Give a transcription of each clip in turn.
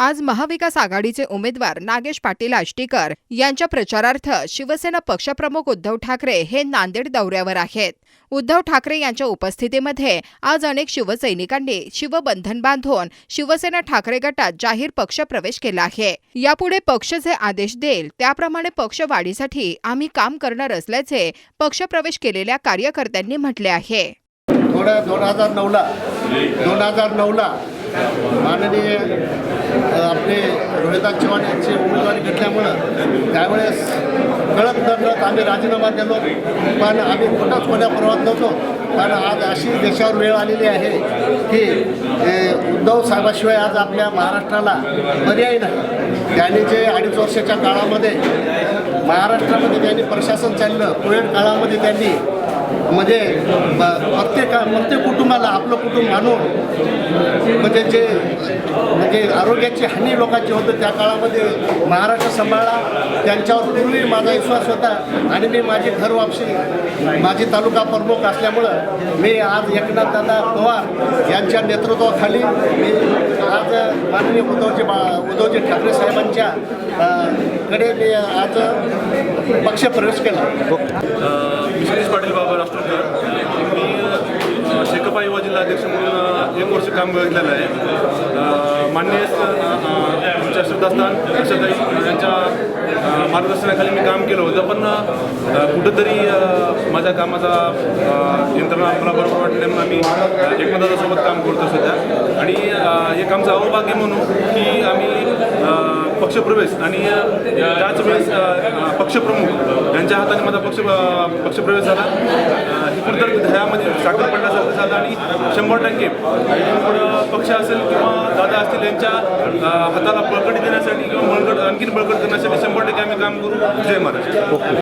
आज महाविकास आघाडीचे उमेदवार नागेश पाटील आष्टीकर यांच्या प्रचारार्थ शिवसेना पक्षप्रमुख उद्धव ठाकरे हे नांदेड दौऱ्यावर आहेत. उद्धव ठाकरे यांच्या उपस्थितीमध्ये आज अनेक शिवसैनिकांनी शिवबंधन बांधून शिवसेना ठाकरे गटात जाहीर पक्ष प्रवेश केला आहे. यापुढे पक्ष जे आदेश देईल त्याप्रमाणे पक्ष वाढीसाठी आम्ही काम करणार असल्याचे पक्षप्रवेश केलेल्या कार्यकर्त्यांनी म्हटले आहे. दोन हजार नऊला दोन हजार नऊला माननीय आपले रोहिता चव्हाण यांची उमेदवारी घेतल्यामुळं त्यावेळेस कळत नकळत आम्ही राजीनामा दिलो. पण आम्ही कुठंच कोण्या पर्वत नव्हतो. कारण आज अशी देशावर वेळ आलेली आहे की उद्धव साहेबाशिवाय आज आपल्या महाराष्ट्राला पर्याय नाही. त्यांनी जे अडीच वर्षाच्या काळामध्ये महाराष्ट्रामध्ये त्यांनी प्रशासन चाललं कोविड काळामध्ये त्यांनी म्हणजे प्रत्येक प्रत्येक कुटुंबाला आपलं कुटुंब मानून म्हणजे जे म्हणजे आरोग्याची हानी लोकांची होतं त्या काळामध्ये महाराष्ट्र सांभाळला. त्यांच्यावर पूर्वी माझा विश्वास होता आणि मी माझी घर वापसी. माझी तालुका प्रमुख असल्यामुळं मी आज एकनाथ दादा पवार यांच्या नेतृत्वाखाली मी आज माननीय उद्धवजी बा उद्धवजी ठाकरे साहेबांच्या कडे मी आज पक्षप्रवेश केला. मी पाटील बाबा राष्ट्रकर मी शेकपा युवा जिल्हा अध्यक्ष म्हणून एक वर्ष काम बघितलेलं आहे. मान्य माननीय आमच्या श्रद्धास्थान अशाताई यांच्या मार्गदर्शनाखाली मी काम केलं होतं पण कुठंतरी माझ्या कामाचा यंत्रणा मला बरोबर वाटल्यामुळे म्हणून आम्ही एकमेकांसोबत काम करतो सध्या. आणि हे एक आमचं अहोभाग्य म्हणू की आम्ही पक्षप्रवेश आणि त्याच वेळेस पक्षप्रमुख यांच्या हाताने माझा पक्ष पक्षप्रवेश झाला. अ, ही कुठंतरी ध्येयामध्ये साखर पडण्यासारखं झालं आणि शंभर टक्के पक्ष असेल किंवा दादा असतील यांच्या हाताला बळकटी देण्यासाठी किंवा बळकट आणखीन बळकट करण्यासाठी शंभर टक्के आम्ही काम करू. जय महाराज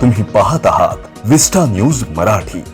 तुम्ही पाहत आहात विस्टा न्यूज मराठी.